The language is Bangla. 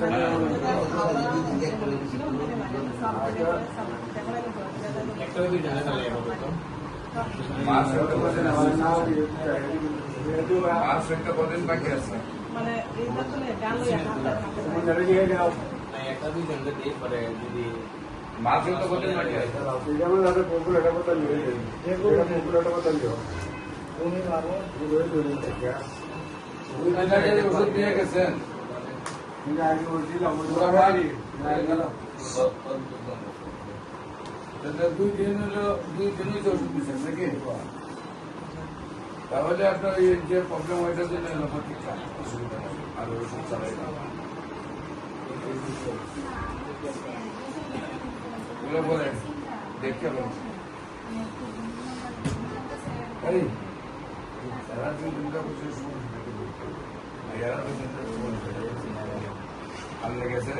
পাঁচ একটা কদিন বাকি আছে মানে একটা দুই জনকে দিয়ে পরে যদি মার্কেট তো কদিন বাকি আছে যেমন আগে পপুলারটা কথা নিয়ে যে পপুলারটা কথা নিও তুমি মারো দুই দুই থেকে ওই কাজে ওষুধ দিয়ে গেছেন দুই দিন হলো দুই দিনই তো ওষুধ দিচ্ছেন নাকি তাহলে আপনার এই যে প্রবলেম ওইটার জন্য লোপাথিক অসুবিধা নেই আর ওষুধ চালাই না এগুলো বলেন দেখতে পাবেন এই সারা দিন দুর্গা পুজোর সময় লেগেছে